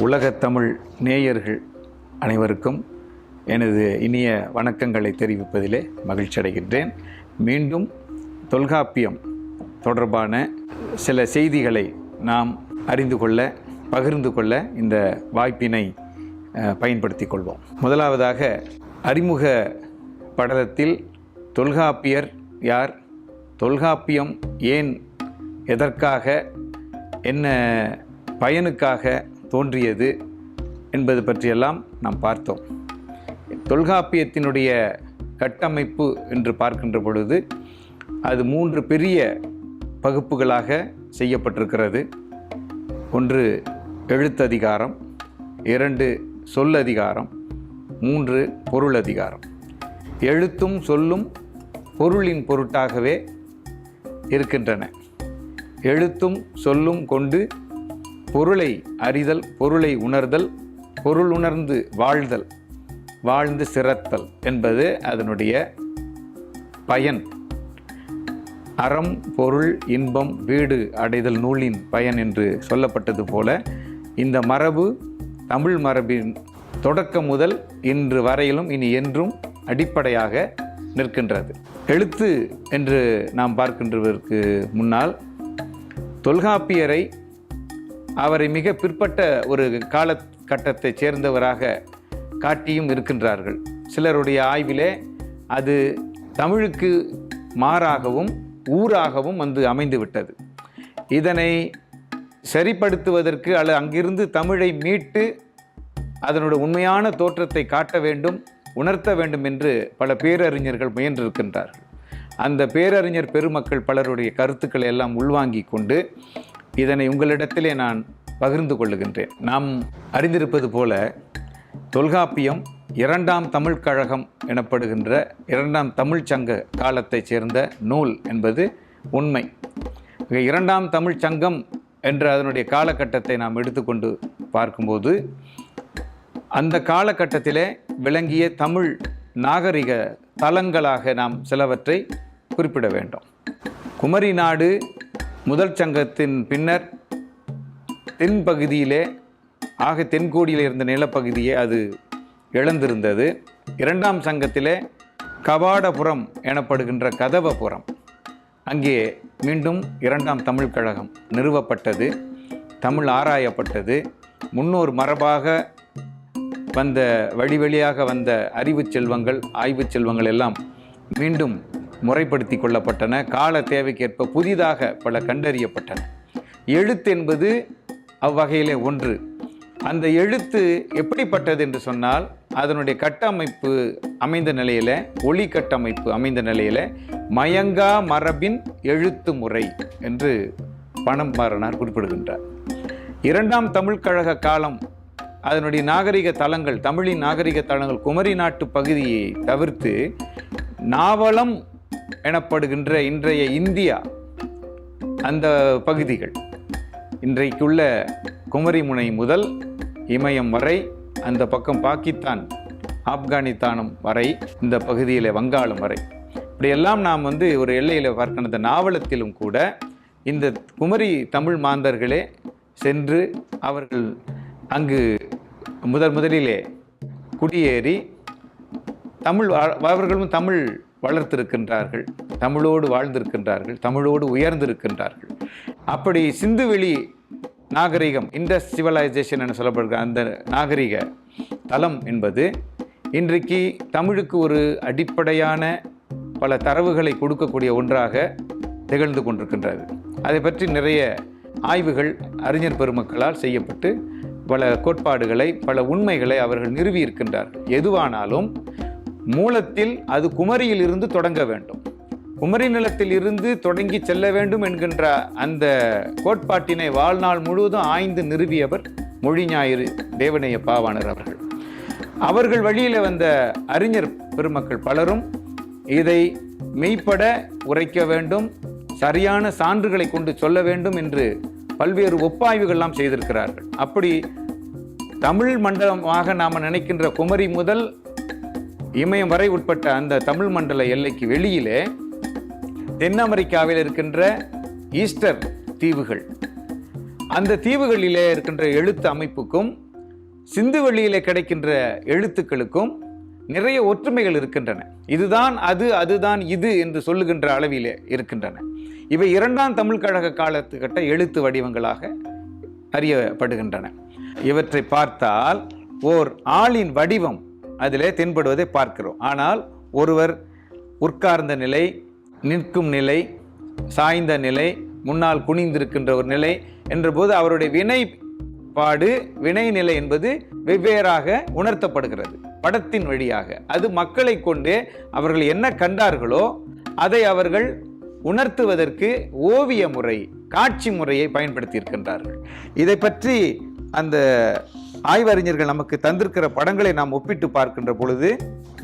உலகத் தமிழ் நேயர்கள் அனைவருக்கும் எனது இனிய வணக்கங்களை தெரிவிப்பதிலே மகிழ்ச்சி அடைகின்றேன். மீண்டும் தொல்காப்பியம் தொடர்பான சில செய்திகளை நாம் அறிந்து கொள்ள பகிர்ந்து கொள்ள இந்த வாய்ப்பினை பயன்படுத்தி கொள்வோம். முதலாவதாக அறிமுக படலத்தில் தொல்காப்பியர் யார்? தொல்காப்பியம் ஏன் எதற்காக என்ன பயனுக்காக தோன்றியது என்பது பற்றியெல்லாம் நாம் பார்த்தோம். தொல்காப்பியத்தினுடைய கட்டமைப்பு என்று பார்க்கின்ற பொழுது அது மூன்று பெரிய பகுப்புகளாக செய்யப்பட்டிருக்கிறது. ஒன்று எழுத்ததிகாரம் இரண்டு சொல்லதிகாரம் மூன்று பொருள் அதிகாரம் எழுத்தும் சொல்லும் பொருளின் பொருட்டாகவே இருக்கின்றன. எழுத்தும் சொல்லும் கொண்டு பொருளை அறிதல் பொருளை உணர்தல் பொருள் உணர்ந்து வாழ்தல் வாழ்ந்து சிறத்தல் என்பது அதனுடைய பயன். அறம் பொருள் இன்பம் வீடு அடைதல் நூலின் பயன் என்று சொல்லப்பட்டது போல இந்த மரபு தமிழ் மரபின் தொடக்கம் முதல் இன்று வரையிலும் இனி என்றும் அடிப்படையாக நிற்கின்றது. எழுத்து என்று நாம் பார்க்கின்றதற்கு முன்னால் தொல்காப்பியரை அவரை மிக பிற்பட்ட ஒரு காலகட்டத்தைச் சேர்ந்தவராக காட்டியும் இருக்கின்றார்கள். சிலருடைய ஆய்விலே அது தமிழுக்கு மாறாகவும் ஊராகவும் வந்து அமைந்துவிட்டது. இதனை சரிப்படுத்துவதற்கு அல்லது அங்கிருந்து தமிழை மீட்டு அதனுடைய உண்மையான தோற்றத்தை காட்ட வேண்டும் உணர்த்த வேண்டும் என்று பல பேரறிஞர்கள் முயன்றிருக்கின்றார்கள். அந்த பேரறிஞர் பெருமக்கள் பலருடைய கருத்துக்களை எல்லாம் உள்வாங்கி கொண்டு இதனை உங்களிடத்திலே நான் பகிர்ந்து கொள்ளுகின்றேன். நாம் அறிந்திருப்பது போல தொல்காப்பியம் இரண்டாம் தமிழ்க் கழகம் எனப்படுகின்ற இரண்டாம் தமிழ்ச் சங்க காலத்தைச் சேர்ந்த நூல் என்பது உண்மை. இரண்டாம் தமிழ்ச் சங்கம் என்ற அதனுடைய காலகட்டத்தை நாம் எடுத்துக்கொண்டு பார்க்கும்போது அந்த காலகட்டத்திலே விளங்கிய தமிழ் நாகரிக தலங்களாக நாம் சிலவற்றை குறிப்பிட வேண்டும். குமரி நாடு முதல் சங்கத்தின் பின்னர் தென்பகுதியிலே ஆக தென்கோடியில் இருந்த நிலப்பகுதியே அது இழந்திருந்தது இரண்டாம் சங்கத்திலே கவாடபுரம் எனப்படுகின்ற கதவபுரம். அங்கே மீண்டும் இரண்டாம் தமிழ்க் கழகம் நிறுவப்பட்டது தமிழ் ஆராயப்பட்டது. முன்னோர் மரபாக வந்த வழி வழியாக வந்த அறிவுச் செல்வங்கள் ஆய்வுச் செல்வங்கள் எல்லாம் மீண்டும் முறைப்படுத்தி கொள்ளப்பட்டன. கால தேவைக்கேற்ப புதிதாக பல கண்டறியப்பட்டன. எழுத்து என்பது அவ்வகையிலே ஒன்று. அந்த எழுத்து எப்படிப்பட்டது என்று சொன்னால் அதனுடைய கட்டமைப்பு அமைந்த நிலையில் ஒளி கட்டமைப்பு அமைந்த நிலையில் மயங்கா மரபின் எழுத்து முறை என்று பணம் மாறனார் குறிப்பிடுகின்றார். இரண்டாம் தமிழ்க் கழக காலம் அதனுடைய நாகரிக தலங்கள் தமிழின் நாகரிக தலங்கள் குமரி நாட்டு பகுதியை தவிர்த்து நாவலம் எனப்படுகின்ற இன்றைய இந்தியா அந்த பகுதிகள். இன்றைக்குள்ள குமரிமுனை முதல் இமயம் வரை அந்த பக்கம் பாகிஸ்தான் ஆப்கானிஸ்தானம் வரை இந்த பகுதியில் வங்காளம் வரை. இப்படியெல்லாம் நாம் வந்து ஒரு எல்லையில் பார்க்கணும். அந்த நாவலத்திலும் கூட இந்த குமரி தமிழ் மாந்தர்களே சென்று அவர்கள் அங்கு முதல் முதலிலே குடியேறி தமிழ் வா- அவர்களும் தமிழ் வளர்த்திருக்கின்றார்கள் தமிழோடு வாழ்ந்திருக்கின்றார்கள் தமிழோடு உயர்ந்திருக்கின்றார்கள். அப்படி சிந்துவெளி நாகரிகம் இண்டஸ் சிவலைசேஷன் என சொல்லப்படுகிற அந்த நாகரிக தளம் என்பது இன்றைக்கு தமிழுக்கு ஒரு அடிப்படையான பல தரவுகளை கொடுக்கக்கூடிய ஒன்றாக திகழ்ந்து கொண்டிருக்கின்றது. அதை பற்றி நிறைய ஆய்வுகள் அறிஞர் பெருமக்களால் செய்யப்பட்டு பல கோட்பாடுகளை பல உண்மைகளை அவர்கள் நிறுவி இருக்கின்றார்கள் எதுவானாலும் மூலத்தில் அது குமரியில் இருந்து தொடங்க வேண்டும். குமரி நிலத்தில் இருந்து தொடங்கி செல்ல வேண்டும் என்கின்ற அந்த கோட்பாட்டினை வாழ்நாள் முழுவதும் ஆய்ந்து நிறுவியவர் மொழி ஞாயிறு தேவனைய பாவாணர் அவர்கள். அவர்கள் வழியில் வந்த அறிஞர் பெருமக்கள் பலரும் இதை மெய்ப்பட உரைக்க வேண்டும் சரியான சான்றுகளை கொண்டு சொல்ல வேண்டும் என்று பல்வேறு ஒப்பாய்வுகள்லாம் செய்திருக்கிறார்கள். அப்படி தமிழ் மண்டலமாக நாம் நினைக்கின்ற குமரி முதல் இமயம் வரை உட்பட்ட அந்த தமிழ் மண்டல எல்லைக்கு வெளியிலே தென் அமெரிக்காவில் இருக்கின்ற ஈஸ்டர் தீவுகள். அந்த தீவுகளிலே இருக்கின்ற எழுத்து அமைப்புக்கும் சிந்து வெளியிலே கிடைக்கின்ற எழுத்துக்களுக்கும் நிறைய ஒற்றுமைகள் இருக்கின்றன. இதுதான் அது அதுதான் இது என்று சொல்லுகின்ற அளவிலே இருக்கின்றன. இவை இரண்டாம் தமிழ் கழக காலத்துக்கிட்ட எழுத்து வடிவங்களாக அறியப்படுகின்றன. இவற்றை பார்த்தால் ஓர் ஆளின் வடிவம் அதிலே தென்படுவதை பார்க்கிறோம். ஆனால் ஒருவர் உட்கார்ந்த நிலை நிற்கும் நிலை சாய்ந்த நிலை முன்னால் குனிந்திருக்கின்ற ஒரு நிலை என்றபோது அவருடைய வினை பாடு வினை நிலை என்பது வெவ்வேறாக உணர்த்தப்படுகிறது. படத்தின் வழியாக. அது மக்களை கொண்டு அவர்கள் என்ன கண்டார்களோ அதை அவர்கள் உணர்த்துவதற்கு ஓவிய முறை காட்சி முறையை பயன்படுத்தியிருக்கின்றார்கள். இதை பற்றி அந்த ஆய்வறிஞர்கள் நமக்கு தந்திருக்கிற படங்களை நாம் ஒப்பிட்டு பார்க்கின்ற பொழுது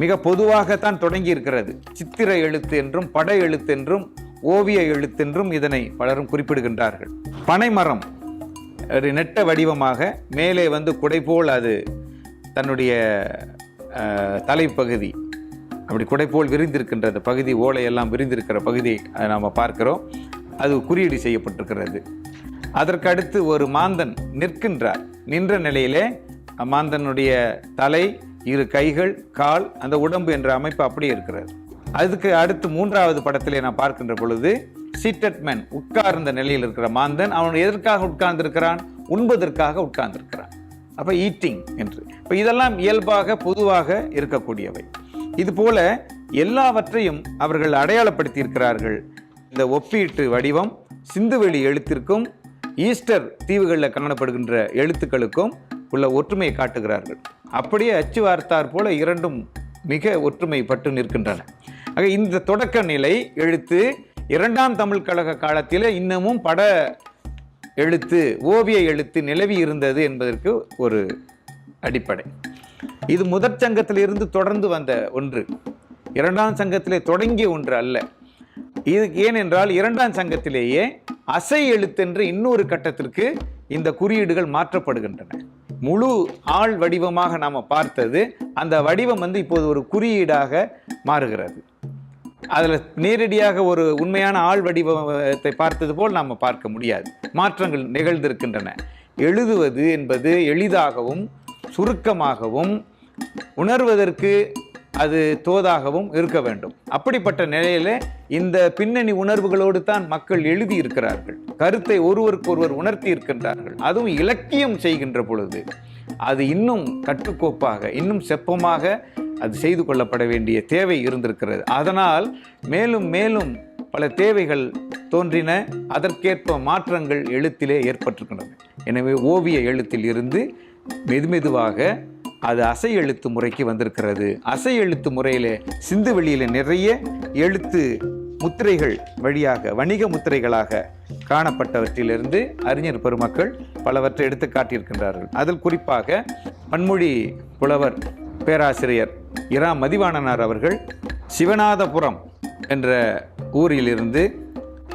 மிக பொதுவாகத்தான் தொடங்கி இருக்கிறது சித்திர எழுத்து என்றும் பட எழுத்து என்றும் ஓவிய எழுத்தென்றும் இதனை பலரும் குறிப்பிடுகின்றார்கள். பனைமரம் ஒரு நெட்ட வடிவமாக மேலே வந்து குடை போல் அது தன்னுடைய தலைப்பகுதி அப்படி குடை போல் விரிந்திருக்கின்ற அந்த பகுதி ஓலையெல்லாம் விரிந்திருக்கிற பகுதி நாம் பார்க்கிறோம். அது குறியீடு செய்யப்பட்டிருக்கிறது. அதற்கடுத்து ஒரு மாந்தன் நிற்கின்றார். நின்ற நிலையிலே மாந்தனுடைய தலை இரு கைகள் கால் அந்த உடம்பு என்ற அமைப்பு அப்படியே இருக்கிறது. அதுக்கு அடுத்து மூன்றாவது படத்திலே நான் பார்க்கின்ற பொழுது சீட்டட் மேன் உட்கார்ந்த நிலையில் இருக்கிற மாந்தன் அவன் எதற்காக உட்கார்ந்திருக்கிறான்? உண்பதற்காக உட்கார்ந்திருக்கிறான். அப்போ ஈட்டிங் என்று. இப்போ இதெல்லாம் இயல்பாக பொதுவாக இருக்கக்கூடியவை. இது போல எல்லாவற்றையும் அவர்கள் அடையாளப்படுத்தி இருக்கிறார்கள் இந்த ஒப்பீட்டு வடிவம் சிந்துவெளி எழுத்திற்கும் ஈஸ்டர் தீவுகளில் காணப்படுகின்ற எழுத்துக்களுக்கும் உள்ள ஒற்றுமையை காட்டுகிறார்கள். அப்படியே அச்சு வார்த்தார் போல இரண்டும் மிக ஒற்றுமைப்பட்டு நிற்கின்றன. ஆக இந்த தொடக்க நிலை எழுத்து இரண்டாம் தமிழ் கழக காலத்தில் இன்னமும் பட எழுத்து ஓவிய எழுத்து நிலவி இருந்தது என்பதற்கு ஒரு அடிப்படை. இது முதற் சங்கத்திலிருந்து தொடர்ந்து வந்த ஒன்று. இரண்டாம் சங்கத்திலே தொடங்கிய ஒன்று அல்ல. இது ஏனென்றால் இரண்டாம் சங்கத்திலேயே அசை எழுத்தென்று இன்னொரு கட்டத்திற்கு இந்த குறியீடுகள் மாற்றப்படுகின்றன. முழு ஆள் வடிவமாக நாம் பார்த்தது அந்த வடிவம் வந்து இப்போது ஒரு குறியீடாக மாறுகிறது. அதில் நேரடியாக ஒரு உண்மையான ஆள் வடிவத்தை பார்த்தது போல் நாம் பார்க்க முடியாது. மாற்றங்கள் நிகழ்ந்திருக்கின்றன. எழுதுவது என்பது எளிதாகவும் சுருக்கமாகவும் உணர்வதற்கு அது தோதாகவும் இருக்க வேண்டும். அப்படிப்பட்ட நிலையில இந்த பின்னணி உணர்வுகளோடு தான் மக்கள் எழுதி இருக்கிறார்கள் கருத்தை ஒருவருக்கு ஒருவர் உணர்த்தி இருக்கின்றார்கள். அதுவும் இலக்கியம் செய்கின்ற பொழுது அது இன்னும் கட்டுக்கோப்பாக இன்னும் செப்பமாக அது செய்து கொள்ளப்பட வேண்டிய தேவை இருந்திருக்கிறது. அதனால் மேலும் மேலும் பல தேவைகள் தோன்றின. அதற்கேற்ப மாற்றங்கள் எழுத்திலே ஏற்பட்டிருக்கின்றன. எனவே ஓவிய எழுத்தில் இருந்து மெதுமெதுவாக அது அசை எழுத்து முறைக்கு வந்திருக்கிறது. அசை எழுத்து முறையில் சிந்து வெளியில் நிறைய எழுத்து முத்திரைகள் வழியாக வணிக முத்திரைகளாக காணப்பட்டவற்றிலிருந்து அறிஞர் பெருமக்கள் பலவற்றை எடுத்து காட்டியிருக்கின்றார்கள். அதில் குறிப்பாக பன்மொழி புலவர் பேராசிரியர் இரா மதிவாணனார் அவர்கள் சிவநாதபுரம் என்ற ஊரிலிருந்து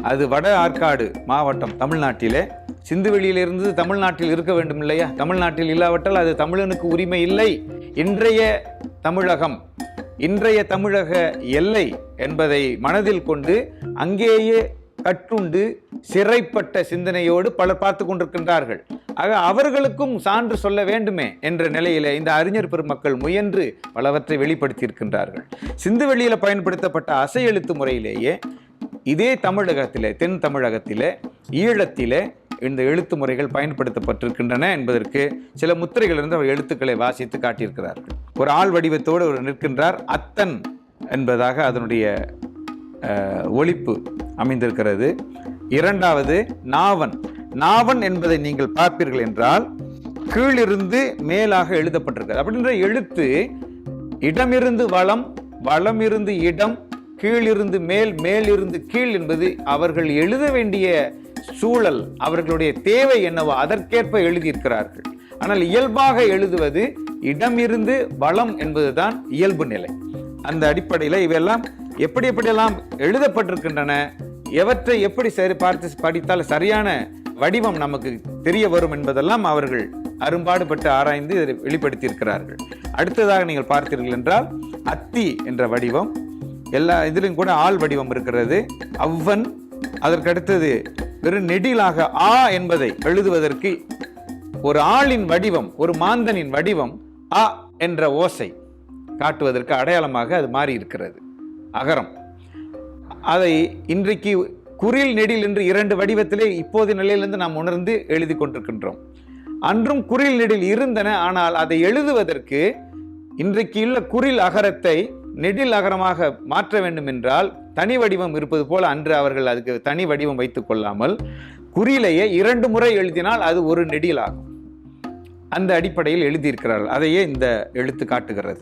அது வட ஆற்காடு மாவட்டம் தமிழ்நாட்டிலே. சிந்துவெளியிலிருந்து தமிழ்நாட்டில் இருக்க வேண்டும் இல்லையா தமிழ்நாட்டில் இல்லாவிட்டால் அது தமிழனுக்கு உரிமை இல்லை. இன்றைய தமிழகம் இன்றைய தமிழக எல்லை என்பதை மனதில் கொண்டு அங்கேயே கட்டுண்டு சிறைப்பட்ட சிந்தனையோடு பலர் பார்த்து கொண்டிருக்கின்றார்கள். ஆக அவர்களுக்கும் சான்று சொல்ல வேண்டுமே என்ற நிலையில இந்த அறிஞர் பெருமக்கள் முயன்று பலவற்றை வெளிப்படுத்தியிருக்கின்றார்கள். சிந்துவெளியில் பயன்படுத்தப்பட்ட அசை எழுத்து முறையிலேயே இதே தமிழகத்தில் தென் தமிழகத்தில் ஈழத்தில் இந்த எழுத்து முறைகள் பயன்படுத்தப்பட்டிருக்கின்றன என்பதற்கு சில முத்திரைகளிலிருந்து அவர் எழுத்துக்களை வாசித்து காட்டியிருக்கிறார்கள். ஒரு ஆள் வடிவத்தோடு ஒரு நிற்கின்றார். அத்தன் என்பதாக அதனுடைய ஒழிப்பு அமைந்திருக்கிறது. இரண்டாவது நாவன். நாவன் என்பதை நீங்கள் பார்ப்பீர்கள் என்றால் கீழிருந்து மேலாக எழுதப்பட்டிருக்கிறது. அப்படின்ற எழுத்து இடமிருந்து வளம் வளமிருந்து இடம் கீழிருந்து மேல் மேலிருந்து கீழ் என்பது அவர்கள் எழுத வேண்டிய சூழல் அவர்களுடைய தேவை என்னவோ அதற்கேற்ப எழுதியிருக்கிறார்கள். ஆனால் இயல்பாக எழுதுவது இடமிருந்து வளம் என்பதுதான் இயல்பு நிலை. அந்த அடிப்படையில் இவையெல்லாம் எப்படி எப்படியெல்லாம் எழுதப்பட்டிருக்கின்றன எவற்றை எப்படி சரி பார்த்து படித்தால் சரியான வடிவம் நமக்கு தெரிய வரும் என்பதெல்லாம் அவர்கள் அரும்பாடுபட்டு ஆராய்ந்து வெளிப்படுத்தியிருக்கிறார்கள். வெளிப்படுத்தி இருக்கிறார்கள் அடுத்ததாக நீங்கள் பார்த்தீர்கள் என்றால் அத்தி என்ற வடிவம் எல்லா இதுலையும் கூட ஆள் வடிவம் இருக்கிறது. அவ்வன் அதற்கடுத்தது வெறும் நெடிலாக ஆ என்பதை எழுதுவதற்கு ஒரு ஆளின் வடிவம் ஒரு மாந்தனின் வடிவம் அ என்ற ஓசை காட்டுவதற்கு அடையாளமாக அது மாறி இருக்கிறது அகரம். அதை இன்றைக்கு குறில் நெடில் என்று இரண்டு வடிவத்திலே இப்போது நிலையிலிருந்து நாம் உணர்ந்து எழுதி கொண்டிருக்கின்றோம். அன்றும் குறில் நெடில் இருந்தன ஆனால் அதை எழுதுவதற்கு இன்றைக்கு உள்ள குறில் அகரத்தை நெடில் அகரமாக மாற்ற வேண்டும் என்றால் தனி வடிவம் இருப்பது போல் அன்று அவர்கள் அதுக்கு தனி வடிவம் வைத்துக் கொள்ளாமல் குறியிலேயே இரண்டு முறை எழுதினால் அது ஒரு நெடில் ஆகும் அந்த அடிப்படையில் எழுதியிருக்கிறார்கள். அதையே இந்த எழுத்து காட்டுகிறது.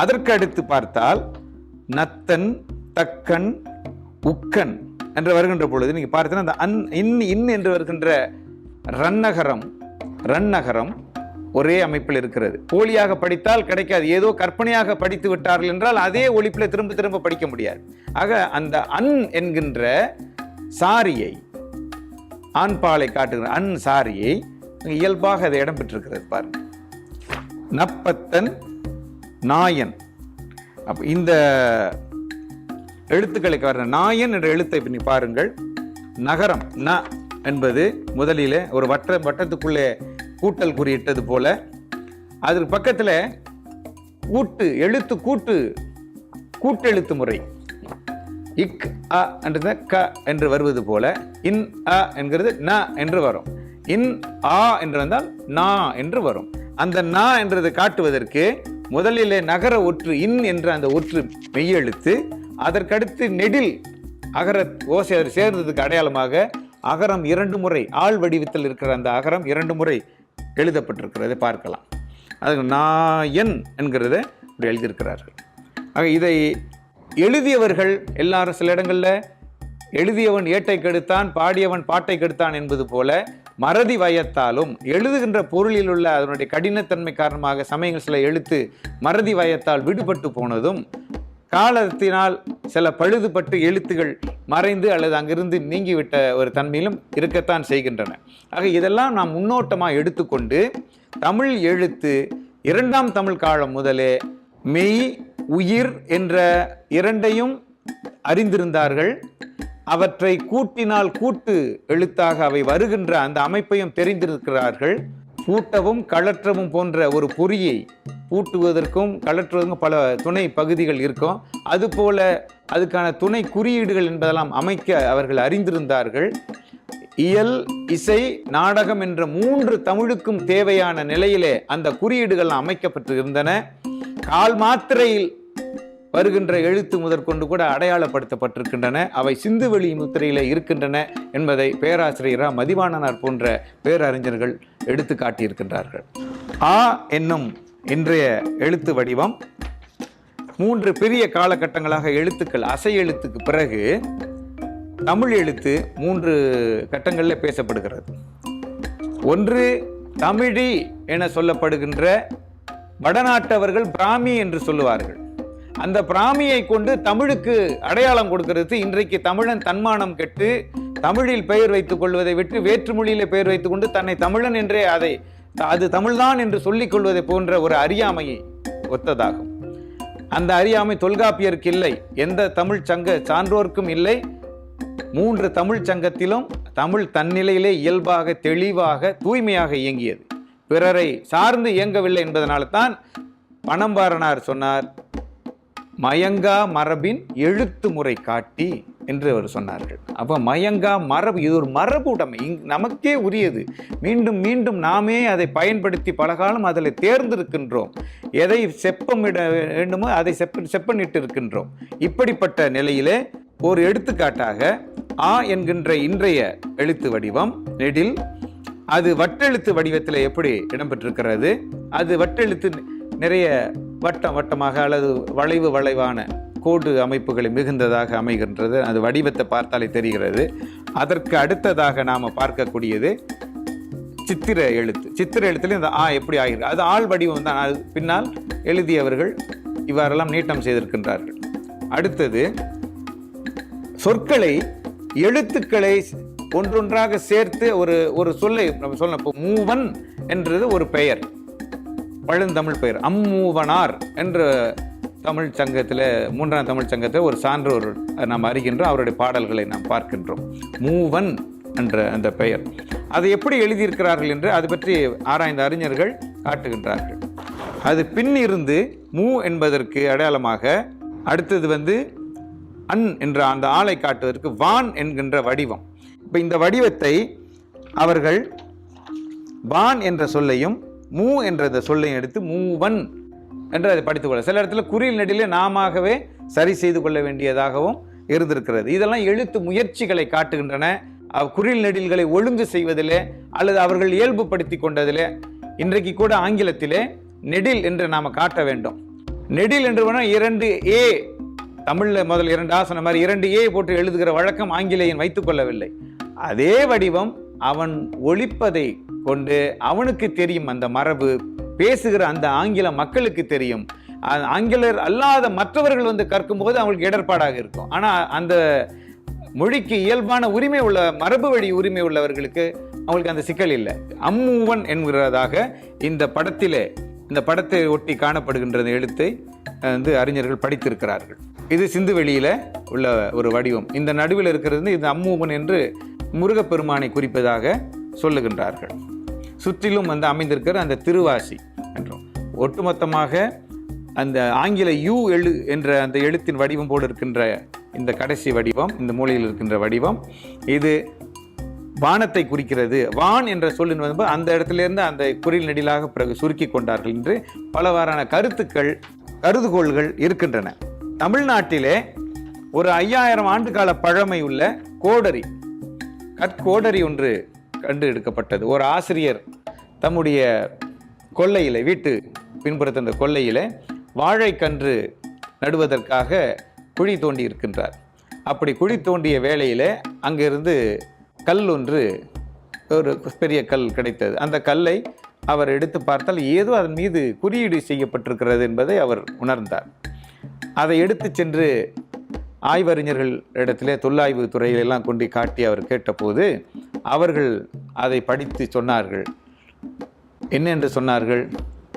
அதற்கு அடுத்து பார்த்தால் நத்தன் தக்கன் உக்கன் என்று வருகின்ற பொழுது நீங்க பார்த்தீங்கன்னா அந்த அன் இன் இன் என்று வருகின்ற ரன்னகரம் ரன்னகரம் ஒரே அமைப்பில் இருக்கிறது. போலியாக படித்தால் கிடைக்காது. ஏதோ கற்பனையாக படித்து விட்டார்கள் என்றால் அதே ஒழிப்பில் திரும்ப திரும்ப படிக்க முடியாது. ஆக அந்த அன் என்கின்ற சாரியை ஆண்பாலை காட்டுகிற அன் சாரியை இயல்பாக அதை இடம் பெற்றிருக்கிறது பாருங்க. நப்பத்தன் நாயன். அப்ப இந்த எழுத்துக்களுக்கு வர நாயன் என்ற எழுத்தை நீ பாருங்கள். நகரம் ந என்பது முதலில் ஒரு வட்ட வட்டத்துக்குள்ளே கூட்டல் குறியிட்டது போல அதற்கு பக்கத்தில் கூட்டு எழுத்து கூட்டு கூட்டெழுத்து முறை. இக் அ என்றது க என்று வருவது போல இன் அ என்கிறது ந என்று வரும். இன் ஆ என்று வந்தால் நா என்று வரும். அந்த நா என்றது காட்டுவதற்கு முதலிலே நகர ஒற்று இன் என்ற அந்த ஒற்று மெய்யெழுத்து அதற்கடுத்து நெடில் அகர ஓசை சேர்ந்ததுக்கு அடையாளமாக அகரம் இரண்டு முறை ஆள் வடிவத்தில் இருக்கிற அந்த அகரம் இரண்டு முறை எழுதப்பட்டிருக்கிறதை பார்க்கலாம். அது நாயன் என்கிறத இப்படி எழுதியிருக்கிறார்கள். ஆக இதை எழுதியவர்கள் எல்லாரும் சில இடங்களில் எழுதியவன் ஏட்டை கெடுத்தான் பாடியவன் பாட்டை கெடுத்தான் என்பது போல மறதி வயத்தாலும் எழுதுகின்ற பொருளில் உள்ள அதனுடைய கடினத்தன்மை காரணமாக சமயங்கள் சில எழுத்து மறதி வயத்தால் விடுபட்டு போனதும் காலத்தினால் சில பழுதுபட்டு எழுத்துகள் மறைந்து அல்லது அங்கிருந்து நீங்கிவிட்ட ஒரு தன்மையிலும் இருக்கத்தான் செய்கின்றன. ஆக இதெல்லாம் நாம் முன்னோட்டமாக எடுத்துக்கொண்டு தமிழ் எழுத்து இரண்டாம் தமிழ் காலம் முதலே மெய் உயிர் என்ற இரண்டையும் அறிந்திருந்தார்கள். அவற்றை கூட்டினால் கூட்டு எழுத்தாக அவை வருகின்ற அந்த அமைப்பையும் தெரிந்திருக்கிறார்கள். பூட்டவும் கழற்றவும் போன்ற ஒரு பொறியை பூட்டுவதற்கும் கழற்றுவதற்கும் பல துணை பகுதிகள் இருக்கும். அதுபோல அதுக்கான துணை குறியீடுகள் என்பதெல்லாம் அமைக்க அவர்கள் அறிந்திருந்தார்கள். இயல் இசை நாடகம் என்ற மூன்று தமிழுக்கும் தேவையான நிலையிலே அந்த குறியீடுகள் அமைக்கப்பட்டு இருந்தன கால் மாத்திரையில் வருகின்ற எழுத்து முதற்கொண்டு கூட அடையாளப்படுத்தப்பட்டிருக்கின்றன. அவை சிந்துவெளி முத்திரையில் இருக்கின்றன என்பதை பேராசிரியரா மதிவாணனார் போன்ற பேரறிஞர்கள் எடுத்து காட்டியிருக்கின்றார்கள். ஆ என்னும் இன்றைய எழுத்து வடிவம் மூன்று பெரிய காலகட்டங்களாக எழுத்துக்கள் அசை எழுத்துக்கு பிறகு தமிழ் எழுத்து மூன்று கட்டங்களில் பேசப்படுகிறது. ஒன்று தமிழி என சொல்லப்படுகின்ற வடநாட்டவர்கள் பிராமி என்று சொல்லுவார்கள். அந்த பிராமியை கொண்டு தமிழுக்கு அடையாளம் கொடுக்கிறது இன்றைக்கு தமிழன் தன்மானம் கெட்டு தமிழில் பெயர் வைத்துக் கொள்வதை விட்டு வேற்றுமொழியில் பெயர் வைத்துக் கொண்டு தன்னை தமிழன் என்றே அதை அது தமிழ்தான் என்று சொல்லிக் கொள்வதை போன்ற ஒரு அறியாமையை ஒத்ததாகும். அந்த அறியாமை தொல்காப்பியருக்கு இல்லை எந்த தமிழ் சங்க சான்றோர்க்கும் இல்லை. மூன்று தமிழ் சங்கத்திலும் தமிழ் தன்னிலையிலே இயல்பாக தெளிவாக தூய்மையாக இயங்கியது. பிறரை சார்ந்து இயங்கவில்லை என்பதனால்தான் பணம்பாரனார் சொன்னார். மயங்கா மரபின் எழுத்து முறை காட்டி என்று அவர் சொன்னார்கள். அப்போ மயங்கா மரபு இது ஒரு மரபு உடைமை. இங் நமக்கே உரியது. மீண்டும் மீண்டும் நாமே அதை பயன்படுத்தி பலகாலம் அதில் தேர்ந்திருக்கின்றோம். எதை செப்பமிட வேண்டுமோ அதை செப்ப செப்பனிட்டு இருக்கின்றோம் இப்படிப்பட்ட நிலையிலே ஒரு எடுத்துக்காட்டாக ஆ என்கின்ற இன்றைய எழுத்து வடிவம் நெடில் அது வட்டெழுத்து வடிவத்தில் எப்படி இடம்பெற்றிருக்கிறது? அது வட்டெழுத்து நிறைய வட்டம் வட்டமாக அல்லது வளைவு வளைவான கோடு அமைப்புகளை மிகுந்ததாக அமைகின்றது. அது வடிவத்தை பார்த்தாலே தெரிகிறது. அதற்கு அடுத்ததாக நாம் பார்க்கக்கூடியது சித்திர எழுத்து. சித்திர எழுத்துல இந்த ஆ எப்படி ஆகிறது? அது ஆள் வடிவம் தான். அது பின்னால் எழுதியவர்கள் இவ்வாறெல்லாம் நீட்டம் செய்திருக்கின்றார்கள். அடுத்தது சொற்களை எழுத்துக்களை ஒன்றொன்றாக சேர்த்து ஒரு ஒரு சொல்லை நம்ம சொல்லணும். இப்போ மூவன் என்றது ஒரு பெயர். பழந்தமிழ் பெயர். அம்மூவனார் என்ற தமிழ் சங்கத்தில் மூன்றாம் தமிழ் சங்கத்தில் ஒரு சான்றோர் நாம் அறிகின்றோம். அவருடைய பாடல்களை நாம் பார்க்கின்றோம். மூவன் என்ற அந்த பெயர். அதை எப்படி எழுதியிருக்கிறார்கள் என்று அது பற்றி ஆராய்ந்த அறிஞர்கள் காட்டுகின்றார்கள். அது பின் இருந்து மூ என்பதற்கு அடையாளமாக அடுத்தது வந்து அன் என்ற அந்த ஆளை காட்டுவதற்கு வான் என்கின்ற வடிவம். இப்போ இந்த வடிவத்தை அவர்கள் வான் என்ற சொல்லையும் மூ என்ற இந்த சொல்லையும் எடுத்து மூவன் என்று அதை படித்துக் கொள்ள. சில இடத்துல குறில் நெடிலே நாமாகவே சரி செய்து கொள்ள வேண்டியதாகவும் இருந்திருக்கிறது. இதெல்லாம் எழுத்து முயற்சிகளை காட்டுகின்றன. குறில் நெடில்களை ஒழுங்கு செய்வதிலே அல்லது அவர்கள் இயல்புப்படுத்தி கொண்டதிலே இன்றைக்கு கூட ஆங்கிலத்திலே நெடில் என்று நாம் காட்ட வேண்டும். நெடில் என்று வேணால் இரண்டு ஏ தமிழில் முதல் இரண்டு ஆசனம் மாதிரி இரண்டு ஏ போட்டு எழுதுகிற வழக்கம் ஆங்கிலேயன் வைத்துக்கொள்ளவில்லை அதே வடிவம் அவன் ஒழிப்பதை கொண்டு அவனுக்கு தெரியும் அந்த மரபு பேசுகிற அந்த ஆங்கில மக்களுக்கு தெரியும். ஆங்கிலர் அல்லாத மற்றவர்கள் வந்து கற்கும்போது அவங்களுக்கு இடர்பாடாக இருக்கும். ஆனால் அந்த மொழிக்கு இயல்பான உரிமை உள்ள மரபு வழி உரிமை உள்ளவர்களுக்கு அவங்களுக்கு அந்த சிக்கல் இல்லை. அம்மூவன் என்கிறதாக இந்த படத்திலே இந்த படத்தை ஒட்டி காணப்படுகின்ற எழுத்தை வந்து அறிஞர்கள் படித்திருக்கிறார்கள். இது சிந்து வெளியில் உள்ள ஒரு வடிவம். இந்த நடுவில் இருக்கிறது இது அம்மூவன் என்று முருகப்பெருமானை குறிப்பதாக சொல்லுகின்றார்கள். சுற்றிலும் வந்து அமைந்திருக்கிற அந்த திருவாசி என்றும் ஒட்டுமொத்தமாக அந்த ஆங்கில யூ எழு என்ற அந்த எழுத்தின் வடிவம் போல் இருக்கின்ற இந்த கடைசி வடிவம் இந்த மூலையில் இருக்கின்ற வடிவம் இது வானத்தை குறிக்கிறது. வான் என்ற சொல்லின் வந்து அந்த இடத்துலேருந்து அந்த குறில் நெடிலாக பிறகு சுருக்கி கொண்டார்கள் என்று பலவாறான கருத்துக்கள் கருதுகோள்கள் இருக்கின்றன. தமிழ்நாட்டிலே ஒரு ஐயாயிரம் ஆண்டு கால பழமை உள்ள கோடரி கற்கோடரி ஒன்று கண்டு எடுக்கப்பட்டது ஒரு ஆசிரியர் தம்முடைய கொள்ளையில் வீட்டு பின்புறத்த அந்த கொல்லையிலே வாழைக்கன்று நடுவதற்காக குழி தோண்டி இருக்கின்றார் அப்படி குழி தோண்டிய வேளையில் அங்கிருந்து கல் ஒன்று ஒரு பெரிய கல் கிடைத்தது. அந்த கல்லை அவர் எடுத்து பார்த்தால் ஏதோ அதன் மீது குறியீடு செய்யப்பட்டிருக்கிறது என்பதை அவர் உணர்ந்தார். அதை எடுத்து சென்று ஆய்வறிஞர்கள் இடத்திலே தொல்லாய்வு துறையிலெல்லாம் கொண்டு காட்டி அவர் கேட்டபோது அவர்கள் அதை படித்து சொன்னார்கள். என்ன என்று சொன்னார்கள்?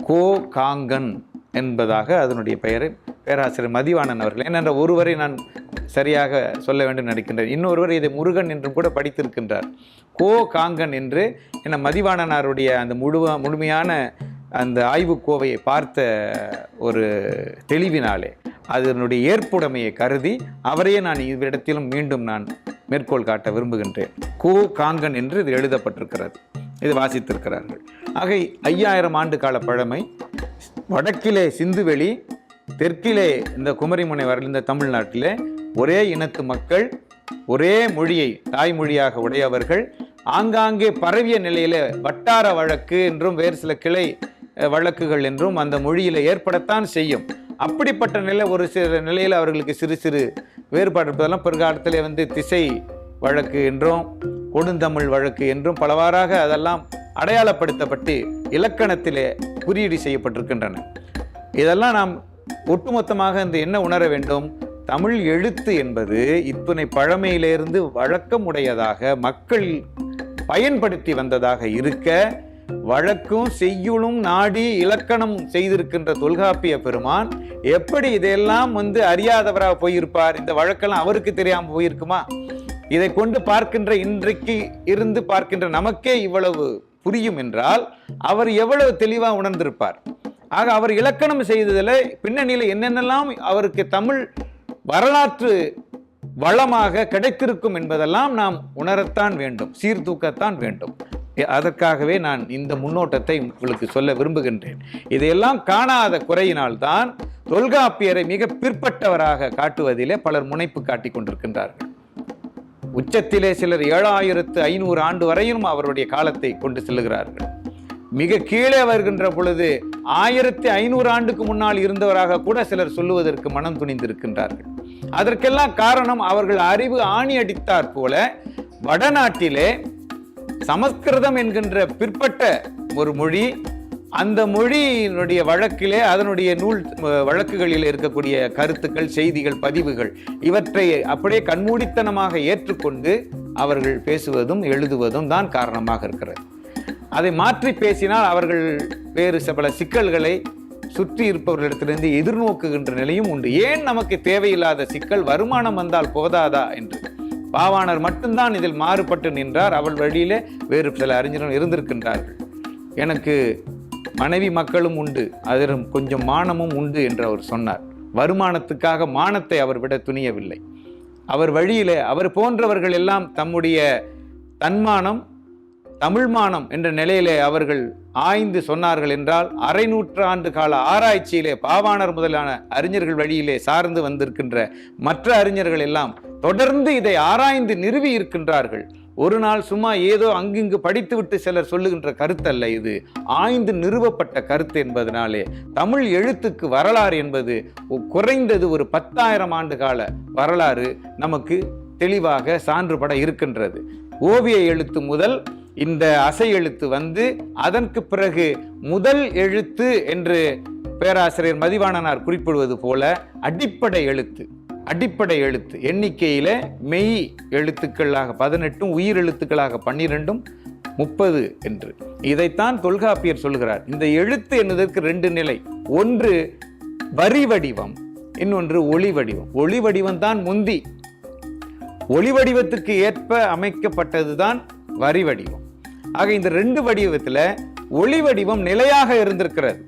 கோ காங்கன் என்பதாக அதனுடைய பெயரை பேராசிரியர் மதிவாணன் அவர்கள். ஏனென்ற ஒருவரை நான் சரியாக சொல்ல வேண்டும் நினைக்கின்றேன். இன்னொருவர் இதை முருகன் என்றும் கூட படித்திருக்கின்றார். கோ காங்கன் என்று என்ன மதிவாணனாருடைய அந்த முழு முழுமையான அந்த ஆய்வுக்கோவையை பார்த்த ஒரு தெளிவினாலே அதனுடைய ஏற்புடைமையை கருதி அவரையே நான் இவ்விடத்திலும் மீண்டும் நான் மேற்கோள் காட்ட விரும்புகின்றேன். கோ காங்கன் என்று இது எழுதப்பட்டிருக்கிறது இது வாசித்திருக்கிறார்கள். ஆக ஐயாயிரம் ஆண்டு கால பழமை. வடக்கிலே சிந்துவெளி தெற்கிலே இந்த குமரிமுனை வரலிருந்த தமிழ்நாட்டிலே ஒரே இனத்து மக்கள் ஒரே மொழியை தாய்மொழியாக உடையவர்கள் ஆங்காங்கே பரவிய நிலையில் வட்டார வழக்கு என்றும் வேறு சில கிளை வழக்குகள் என்றும் அந்த மொழியில் ஏற்படத்தான் செய்யும். அப்படிப்பட்ட நிலை ஒரு சில நிலையில் அவர்களுக்கு சிறு சிறு வேறுபாடு இருப்பதெல்லாம் பிற்காலத்திலே வந்து திசை வழக்கு என்றும் கொடுந்தமிழ் வழக்கு என்றும் பலவாறாக அதெல்லாம் அடையாளப்படுத்தப்பட்டு இலக்கணத்திலே குறியீடு செய்யப்பட்டிருக்கின்றன. இதெல்லாம் நாம் ஒட்டுமொத்தமாக இந்த என்ன உணர வேண்டும்? தமிழ் எழுத்து என்பது இத்தனை பழமையிலிருந்து வழக்கமுடையதாக மக்கள் பயன்படுத்தி வந்ததாக இருக்க வழக்கும் செய்யுளும் நாடி இலக்கணம் செய்திருக்கின்ற தொல்காப்பிய பெருமான் எப்படி இதையெல்லாம் வந்து அறியாதவராக போயிருப்பார்? இந்த வழக்கெல்லாம் அவருக்கு தெரியாம போயிருக்குமா? இதை கொண்டு பார்க்கின்ற இன்றைக்கு இருந்து பார்க்கின்ற நமக்கே இவ்வளவு புரியும் என்றால் அவர் எவ்வளவு தெளிவா உணர்ந்திருப்பார். ஆக அவர் இலக்கணம் செய்ததில் பின்னணியில் என்னென்னலாம் அவருக்கு தமிழ் வரலாற்று வளமாக கிடைத்திருக்கும் என்பதெல்லாம் நாம் உணரத்தான் வேண்டும் சீர்தூக்கத்தான் வேண்டும். அதற்காகவே நான் இந்த முன்னோட்டத்தை உங்களுக்கு சொல்ல விரும்புகின்றேன். இதையெல்லாம் காணாத குறையினால்தான் தொல்காப்பியரை மிக பிற்பட்டவராக காட்டுவதிலே பலர் முனைப்பு காட்டிக் கொண்டிருக்கின்றார்கள். உச்சத்திலே சிலர் ஏழாயிரத்து ஐநூறு ஆண்டு வரையும் அவருடைய காலத்தை கொண்டு செல்லுகிறார்கள். மிக கீழே வருகின்ற பொழுது ஆயிரத்தி ஐநூறு ஆண்டுக்கு முன்னால் இருந்தவராக கூட சிலர் சொல்லுவதற்கு மனம் துணிந்திருக்கின்றார்கள். அதற்கெல்லாம் காரணம் அவர்கள் அறிவு ஆணி அடித்தாற் போல வடநாட்டிலே சமஸ்கிருதம் என்கின்ற பிற்பட்ட ஒரு மொழி அந்த மொழியினுடைய வழக்கிலே அதனுடைய நூல் வழக்குகளில் இருக்கக்கூடிய கருத்துக்கள் செய்திகள் பதிவுகள் இவற்றை அப்படியே கண்மூடித்தனமாக ஏற்றுக்கொண்டு அவர்கள் பேசுவதும் எழுதுவதும் தான் காரணமாக இருக்கிறது. அதை மாற்றி பேசினால் அவர்கள் வேறு பல சிக்கல்களை சுற்றி இருப்பவர்களிடத்திலிருந்து எதிர்நோக்குகின்ற நிலையும் உண்டு. ஏன் நமக்கு தேவையில்லாத சிக்கல் வருமானம் வந்தால் போதாதா என்று? பாவாணர் மட்டும்தான் இதில் மாறுபட்டு நின்றார். அவள் வழியிலே வேறு சில அறிஞர்கள் இருந்திருக்கின்றார்கள். எனக்கு மனைவி மக்களும் உண்டு அதிலும் கொஞ்சம் மானமும் உண்டு என்று அவர் சொன்னார். வருமானத்துக்காக மானத்தை அவர் விட துணியவில்லை. அவர் வழியிலே அவர் போன்றவர்கள் எல்லாம் தம்முடைய தன்மானம் தமிழ்மானம் என்ற நிலையிலே அவர்கள் ஆய்ந்து சொன்னார்கள் என்றால் அரை நூற்றாண்டு கால ஆராய்ச்சியிலே பாவாணர் முதலான அறிஞர்கள் வழியிலே சார்ந்து வந்திருக்கின்ற மற்ற அறிஞர்கள் எல்லாம் தொடர்ந்து இதை ஆராய்ந்து நிறுவி இருக்கின்றார்கள். ஒரு நாள் சும்மா ஏதோ அங்கிங்கு படித்துவிட்டு சிலர் சொல்லுகின்ற கருத்தல்ல இது. ஆய்ந்து நிறுவப்பட்ட கருத்து என்பதனாலே தமிழ் எழுத்துக்கு வரலாறு என்பது குறைந்தது ஒரு பத்தாயிரம் ஆண்டு கால வரலாறு நமக்கு தெளிவாக சான்றுபட இருக்கின்றது. ஓவிய எழுத்து முதல் இந்த அசை எழுத்து வந்து அதற்கு பிறகு முதல் எழுத்து என்று பேராசிரியர் மதிவாணனார் குறிப்பிடுவது போல அடிப்படை எழுத்து. அடிப்படை எழுத்து. எண்ணிக்கையில் மெய் எழுத்துக்களாக பதினெட்டும் உயிர் எழுத்துக்களாக பன்னிரெண்டும் முப்பது என்று. இதைத்தான் தொல்காப்பியர் சொல்கிறார் இந்த எழுத்து என்பதற்கு ரெண்டு நிலை. ஒன்று வரி வடிவம் இன்னொன்று ஒளி வடிவம். ஒளி வடிவம் தான் முந்தி. ஒளி வடிவத்துக்கு ஏற்ப அமைக்கப்பட்டது தான் வரி வடிவம். ஆக இந்த ரெண்டு வடிவத்தில் ஒளி வடிவம் நிலையாக இருந்திருக்கிறது.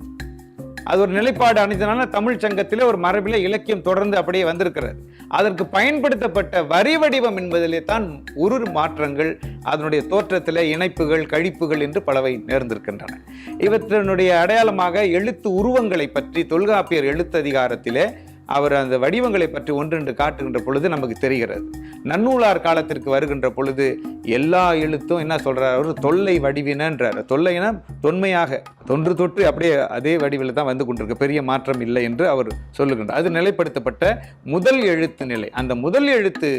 அது ஒரு நிலைப்பாடு அணிந்தனால தமிழ் சங்கத்திலே ஒரு மரபில இலக்கியம் தொடர்ந்து அப்படியே வந்திருக்கிறது. அதற்கு பயன்படுத்தப்பட்ட வரி வடிவம் என்பதிலே தான் உரு மாற்றங்கள் அதனுடைய தோற்றத்தில் இணைப்புகள் கழிப்புகள் என்று பலவை நேர்ந்திருக்கின்றன. இவற்றினுடைய அடையாளமாக எழுத்து உருவங்களை பற்றி தொல்காப்பியர் எழுத்ததிகாரத்திலே அவர் அந்த வடிவங்களை பற்றி ஒன்றென்று காட்டுகின்ற பொழுது நமக்கு தெரிகிறது. நன்னூலார் காலத்திற்கு வருகின்ற பொழுது எல்லா எழுத்தும் என்ன சொல்கிறார் அவர் தொல்லை வடிவினன்றார். தொல்லைனா தொன்மையாக தொன்று தொற்று அப்படியே அதே வடிவில் தான் வந்து கொண்டிருக்கு. பெரிய மாற்றம் இல்லை என்று அவர் சொல்லுகின்றார். அது நிலைப்படுத்தப்பட்ட முதல் எழுத்து நிலை. அந்த முதல் எழுத்து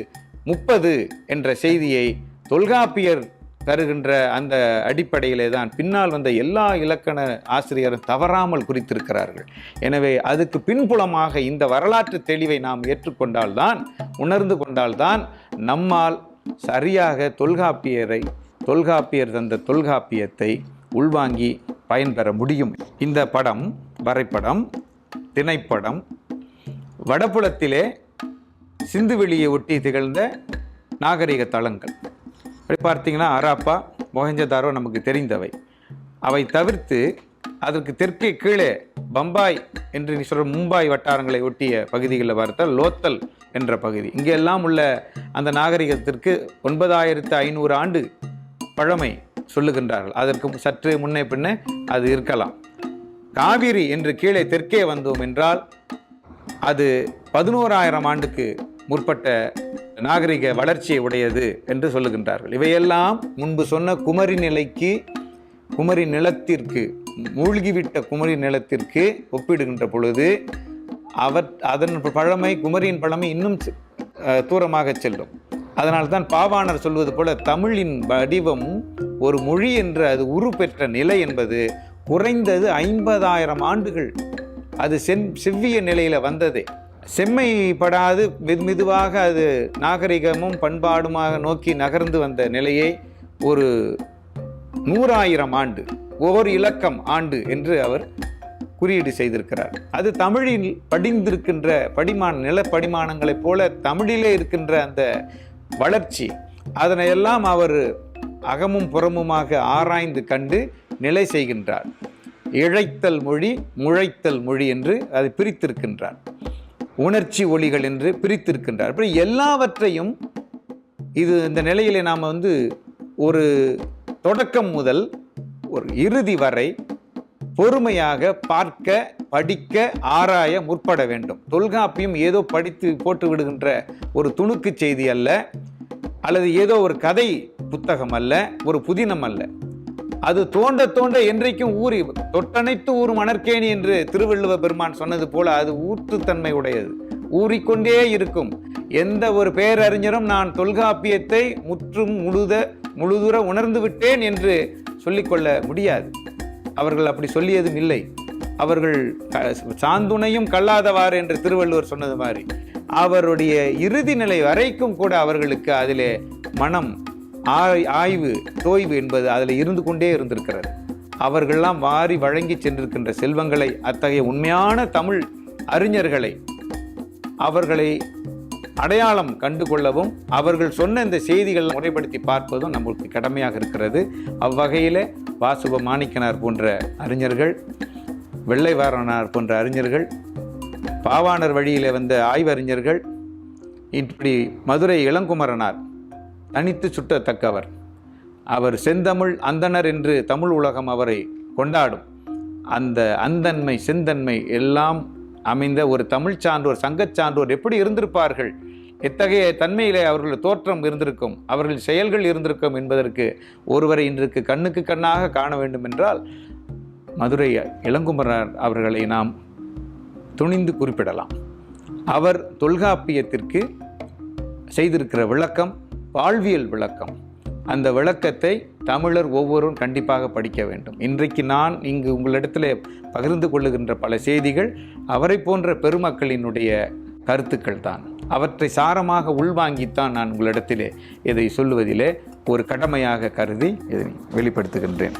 முப்பது என்ற செய்தியை தொல்காப்பியர் தருகின்ற அந்த அடிப்படையிலே தான் பின்னால் வந்த எல்லா இலக்கண ஆசிரியரும் தவறாமல் குறித்திருக்கிறார்கள். எனவே அதுக்கு பின்புலமாக இந்த வரலாற்று தெளிவை நாம் ஏற்றுக்கொண்டால்தான் உணர்ந்து கொண்டால்தான் நம்மால் சரியாக தொல்காப்பியரை தொல்காப்பியர் தந்த தொல்காப்பியத்தை உள்வாங்கி பயன்பெற முடியும். இந்த படம் வரைபடம் திணைப்படம் வடபுலத்திலே சிந்துவெளியை ஒட்டி திகழ்ந்த நாகரிக தளங்கள். அப்படி பார்த்தீங்கன்னா அராப்பா மொஹஞ்சதாரோ நமக்கு தெரிந்தவை. அவை தவிர்த்து அதற்கு தெற்கே கீழே பம்பாய் என்று நீ சொல்கிற மும்பாய் வட்டாரங்களை ஒட்டிய பகுதிகளில் பார்த்தால் லோத்தல் என்ற பகுதி. இங்கெல்லாம் உள்ள அந்த நாகரிகத்திற்கு ஒன்பதாயிரத்து ஐநூறு ஆண்டு பழமை சொல்லுகின்றார்கள். அதற்கு சற்று முன்னே பின்னே அது இருக்கலாம். காவிரி என்று கீழே தெற்கே வந்தோம் என்றால் அது பதினோராயிரம் ஆண்டுக்கு முற்பட்ட நாகரிக வளர்ச்சியை உடையது என்று சொல்லுகின்றார்கள். இவையெல்லாம் முன்பு சொன்ன குமரி நிலைக்கு குமரி நிலத்திற்கு மூழ்கிவிட்ட குமரி நிலத்திற்கு ஒப்பிடுகின்ற பொழுது அவர் அதன் பழமை குமரியின் பழமை இன்னும் தூரமாக செல்லும். அதனால்தான் பாவாணர் சொல்வது போல தமிழின் வடிவம் ஒரு மொழி என்று அது உரு பெற்ற நிலை என்பது குறைந்தது ஐம்பதாயிரம் ஆண்டுகள் அது சென் செவ்விய நிலையில் வந்ததே. செம்மைப்படாது மெது மெதுவாக அது நாகரிகமும் பண்பாடுமாக நோக்கி நகர்ந்து வந்த நிலையை ஒரு நூறாயிரம் ஆண்டு ஓர் இலக்கம் ஆண்டு என்று அவர் குறியீடு செய்திருக்கிறார். அது தமிழில் படிந்திருக்கின்ற படிமான நில படிமானங்களைப் போல தமிழிலே இருக்கின்ற அந்த வளர்ச்சி அதனையெல்லாம் அவர் அகமும் புறமுமாக ஆராய்ந்து கண்டு நிலை செய்கின்றார். இழைத்தல் மொழி முழைத்தல் மொழி என்று அதை பிரித்திருக்கின்றார். உணர்ச்சி ஒளிகள் என்று பிரித்திருக்கின்றார். அப்படி எல்லாவற்றையும் இது இந்த நிலையிலே நாம் வந்து ஒரு தொடக்கம் முதல் ஒரு இறுதி வரை பொறுமையாக பார்க்க படிக்க ஆராய முற்பட வேண்டும். தொல்காப்பியம் ஏதோ படித்து போட்டு விடுகின்ற ஒரு துணுக்கு செய்தி அல்ல அல்லது ஏதோ ஒரு கதை புத்தகம் அல்ல ஒரு புதினம் அல்ல. அது தோண்ட தோண்ட என்றைக்கும் ஊறி தொட்டனைத்து ஊர் மணற்கேணி என்று திருவள்ளுவ பெருமான் சொன்னது போல அது ஊற்றுத்தன்மை உடையது. ஊறிக்கொண்டே இருக்கும். எந்த ஒரு பேரறிஞரும் நான் தொல்காப்பியத்தை முற்றும் முழுத முழுதுற உணர்ந்து விட்டேன் என்று சொல்லிக்கொள்ள முடியாது. அவர்கள் அப்படி சொல்லியதும் இல்லை. அவர்கள் சாந்துணையும் கல்லாதவாறு என்று திருவள்ளுவர் சொன்னது மாதிரி. அவருடைய இறுதி நிலை வரைக்கும் கூட அவர்களுக்கு அதிலே மனம் ஆய்- ஆய்வு தோய்வு என்பது அதில் இருந்து கொண்டே இருந்திருக்கிறது. அவர்கள்லாம் வாரி வழங்கி சென்றிருக்கின்ற செல்வங்களை அத்தகைய உண்மையான தமிழ் அறிஞர்களை அவர்களை அடையாளம் கண்டு கொள்ளவும் அவர்கள் சொன்ன இந்த செய்திகள் முறைப்படுத்தி பார்ப்பதும் நம்மளுக்கு கடமையாக இருக்கிறது. அவ்வகையில் வாசுப மாணிக்கனார் போன்ற அறிஞர்கள் வெள்ளைவாரனார் போன்ற அறிஞர்கள் பாவாணர் வழியில் வந்த ஆய்வறிஞர்கள் இப்படி மதுரை இளங்குமரனார் தனித்து சுட்டத்தக்கவர். அவர் செந்தமிழ் அந்தணர் என்று தமிழ் உலகம் அவரை கொண்டாடும். அந்த அந்தன்மை செந்தன்மை எல்லாம் அமைந்த ஒரு தமிழ் சான்றோர் சங்கச் சான்றோர் எப்படி இருந்திருப்பார்கள்? எத்தகைய தன்மையிலே அவர்கள் தோற்றம் இருந்திருக்கும்? அவர்கள் செயல்கள் இருந்திருக்கும் என்பதற்கு ஒருவரை இன்றைக்கு கண்ணுக்கு கண்ணாக காண வேண்டும் என்றால் மதுரை இளங்குமரர் அவர்களை நாம் துணிந்து குறிப்பிடலாம். அவர் தொல்காப்பியத்திற்கு செய்திருக்கிற விளக்கம் வாழ்வியல் விளக்கம். அந்த விளக்கத்தை தமிழர் ஒவ்வொருவரும் கண்டிப்பாக படிக்க வேண்டும். இன்றைக்கு நான் இங்கு உங்களிடத்தில் பகிர்ந்து கொள்ளுகின்ற பல செய்திகள் அவரை போன்ற பெருமக்களினுடைய கருத்துக்கள் தான். அவற்றை சாரமாக உள்வாங்கித்தான் நான் உங்களிடத்திலே இதை சொல்லுவதிலே ஒரு கடமையாக கருதி இதை வெளிப்படுத்துகின்றேன்.